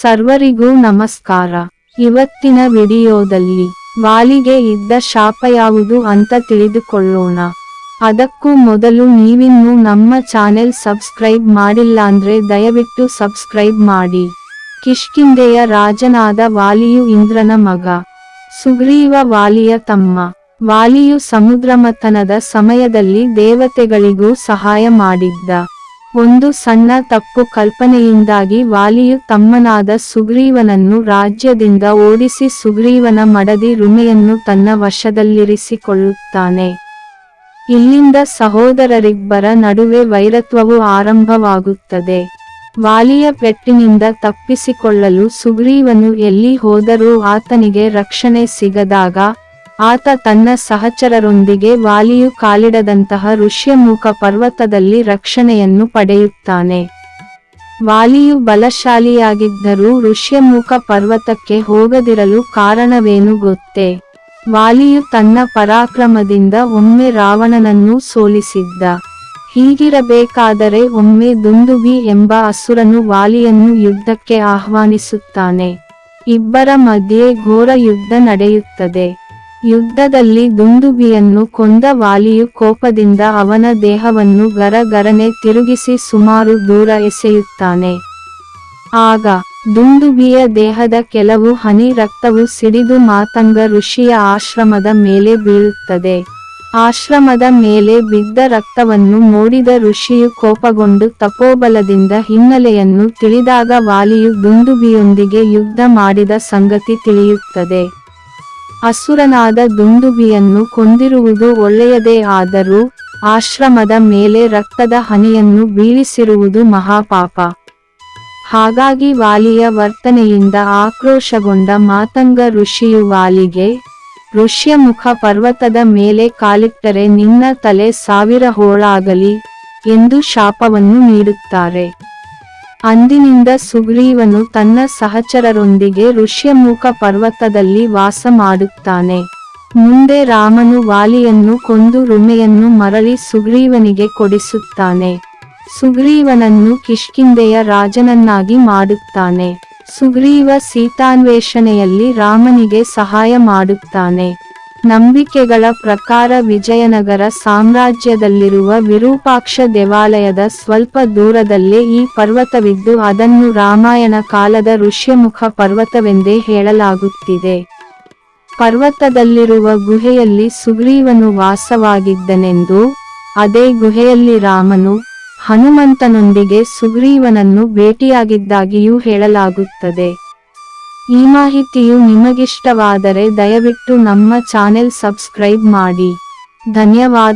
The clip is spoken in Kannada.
ಸರ್ವರಿಗೂ ನಮಸ್ಕಾರ. ಇವತ್ತಿನ ವಿಡಿಯೋದಲ್ಲಿ ವಾಲಿಗೆ ಇದ್ದ ಶಾಪ ಯಾವುದು ಅಂತ ತಿಳಿದುಕೊಳ್ಳೋಣ. ಅದಕ್ಕೂ ಮೊದಲು ನೀವಿನ್ನೂ ನಮ್ಮ ಚಾನೆಲ್ ಸಬ್ಸ್ಕ್ರೈಬ್ ಮಾಡಿಲ್ಲಾಂದ್ರೆ ದಯವಿಟ್ಟು ಸಬ್ಸ್ಕ್ರೈಬ್ ಮಾಡಿ. ಕಿಷ್ಕಿಂದೆಯ ರಾಜನಾದ ವಾಲಿಯು ಇಂದ್ರನ ಮಗ. ಸುಗ್ರೀವ ವಾಲಿಯ ತಮ್ಮ. ವಾಲಿಯು ಸಮುದ್ರಮಥನದ ಸಮಯದಲ್ಲಿ ದೇವತೆಗಳಿಗೂ ಸಹಾಯ ಮಾಡಿದ್ದ. ಒಂದು ಸಣ್ಣ ತಪ್ಪು ಕಲ್ಪನೆಯಿಂದಾಗಿ ವಾಲಿಯು ತಮ್ಮನಾದ ಸುಗ್ರೀವನನ್ನು ರಾಜ್ಯದಿಂದ ಓಡಿಸಿ ಸುಗ್ರೀವನ ಮಡದಿ ರುಮೆಯನ್ನು ತನ್ನ ವಶದಲ್ಲಿರಿಸಿಕೊಳ್ಳುತ್ತಾನೆ. ಇಲ್ಲಿಂದ ಸಹೋದರರಿಬ್ಬರ ನಡುವೆ ವೈರತ್ವವು ಆರಂಭವಾಗುತ್ತದೆ. ವಾಲಿಯ ಪೆಟ್ಟಿನಿಂದ ತಪ್ಪಿಸಿಕೊಳ್ಳಲು ಸುಗ್ರೀವನು ಎಲ್ಲಿ ಹೋದರೂ ಆತನಿಗೆ ರಕ್ಷಣೆ ಸಿಗದಾಗ ಆತ ತನ್ನ ಸಹಚರರೊಂದಿಗೆ ವಾಲಿಯು ಕಾಲಿಡದಂತಹ ಋಷ್ಯಮುಖ ಪರ್ವತದಲ್ಲಿ ರಕ್ಷಣೆಯನ್ನು ಪಡೆಯುತ್ತಾನೆ. ವಾಲಿಯು ಬಲಶಾಲಿಯಾಗಿದ್ದರೂ ಋಷ್ಯಮುಖ ಪರ್ವತಕ್ಕೆ ಹೋಗದಿರಲು ಕಾರಣವೇನು ಗೊತ್ತೇ? ವಾಲಿಯು ತನ್ನ ಪರಾಕ್ರಮದಿಂದ ಒಮ್ಮೆ ರಾವಣನನ್ನು ಸೋಲಿಸಿದ್ದ. ಹೀಗಿರಬೇಕಾದರೆ ಒಮ್ಮೆ ದುಂದುಬಿ ಎಂಬ ಅಸುರನು ವಾಲಿಯನ್ನು ಯುದ್ಧಕ್ಕೆ ಆಹ್ವಾನಿಸುತ್ತಾನೆ. ಇಬ್ಬರ ಮಧ್ಯೆ ಘೋರ ಯುದ್ಧ ನಡೆಯುತ್ತದೆ. ಯುದ್ಧದಲ್ಲಿ ದುಂದುಬಿಯನ್ನು ಕೊಂದ ವಾಲಿಯು ಕೋಪದಿಂದ ಅವನ ದೇಹವನ್ನು ಗರಗರನೆ ತಿರುಗಿಸಿ ಸುಮಾರು ದೂರ ಎಸೆಯುತ್ತಾನೆ. ಆಗ ದುಂದುಬಿಯ ದೇಹದ ಕೆಲವು ಹನಿ ರಕ್ತವು ಸಿಡಿದು ಮಾತಂಗ ಋಷಿಯ ಆಶ್ರಮದ ಮೇಲೆ ಬೀಳುತ್ತದೆ. ಆಶ್ರಮದ ಮೇಲೆ ಬಿದ್ದ ರಕ್ತವನ್ನು ನೋಡಿದ ಋಷಿಯು ಕೋಪಗೊಂಡು ತಪೋಬಲದಿಂದ ಹಿನ್ನೆಲೆಯನ್ನು ತಿಳಿದಾಗ ವಾಲಿಯು ದುಂದುಬಿಯೊಂದಿಗೆ ಯುದ್ಧ ಮಾಡಿದ ಸಂಗತಿ ತಿಳಿಯುತ್ತದೆ. ಅಸುರನಾದ ದುಂದುಬಿಯನ್ನು ಕೊಂದಿರುವುದು ಒಳ್ಳೆಯದೇ ಆದರೂ ಆಶ್ರಮದ ಮೇಲೆ ರಕ್ತದ ಹನಿಯನ್ನು ಬೀಳಿಸಿರುವುದು ಮಹಾಪಾಪ. ಹಾಗಾಗಿ ವಾಲಿಯ ವರ್ತನೆಯಿಂದ ಆಕ್ರೋಶಗೊಂಡ ಮಾತಂಗ ಋಷಿಯು ವಾಲಿಗೆ ಋಷ್ಯಮುಖ ಪರ್ವತದ ಮೇಲೆ ಕಾಲಿಟ್ಟರೆ ನಿನ್ನ ತಲೆ ಸಾವಿರ ಹೋಳಾಗಲಿ ಎಂದು ಶಾಪವನ್ನು ನೀಡುತ್ತಾರೆ. ಅಂದಿನಿಂದ ಸುಗ್ರೀವನು ತನ್ನ ಸಹಚರರೊಂದಿಗೆ ಋಷ್ಯಮೂಕ ಪರ್ವತದಲ್ಲಿ ವಾಸ ಮಾಡುತ್ತಾನೆ. ಮುಂದೆ ರಾಮನು ವಾಲಿಯನ್ನು ಕೊಂದು ರುಮೆಯನ್ನು ಮರಳಿ ಸುಗ್ರೀವನಿಗೆ ಕೊಡಿಸುತ್ತಾನೆ. ಸುಗ್ರೀವನನ್ನು ಕಿಷ್ಕಿಂದೆಯ ರಾಜನನ್ನಾಗಿ ಮಾಡುತ್ತಾನೆ. ಸುಗ್ರೀವ ಸೀತಾನ್ವೇಷಣೆಯಲ್ಲಿ ರಾಮನಿಗೆ ಸಹಾಯ ಮಾಡುತ್ತಾನೆ. ನಂಬಿಕೆಗಳ ಪ್ರಕಾರ ವಿಜಯನಗರ ಸಾಮ್ರಾಜ್ಯದಲ್ಲಿರುವ ವಿರೂಪಾಕ್ಷ ದೇವಾಲಯದ ಸ್ವಲ್ಪ ದೂರದಲ್ಲೇ ಈ ಪರ್ವತವಿದ್ದು ಅದನ್ನು ರಾಮಾಯಣ ಕಾಲದ ಋಷ್ಯಮುಖ ಪರ್ವತವೆಂದೇ ಹೇಳಲಾಗುತ್ತಿದೆ. ಪರ್ವತದಲ್ಲಿರುವ ಗುಹೆಯಲ್ಲಿ ಸುಗ್ರೀವನು ವಾಸವಾಗಿದ್ದನೆಂದು, ಅದೇ ಗುಹೆಯಲ್ಲಿ ರಾಮನು ಹನುಮಂತನೊಂದಿಗೆ ಸುಗ್ರೀವನನ್ನು ಭೇಟಿಯಾಗಿದ್ದಾಗಿಯೂ ಹೇಳಲಾಗುತ್ತದೆ. ಈ ಮಾಹಿತಿಯು ನಿಮಗಿಷ್ಟವಾದರೆ ದಯವಿಟ್ಟು ನಮ್ಮ ಚಾನೆಲ್ ಸಬ್ಸ್ಕ್ರೈಬ್ ಮಾಡಿ. ಧನ್ಯವಾದ.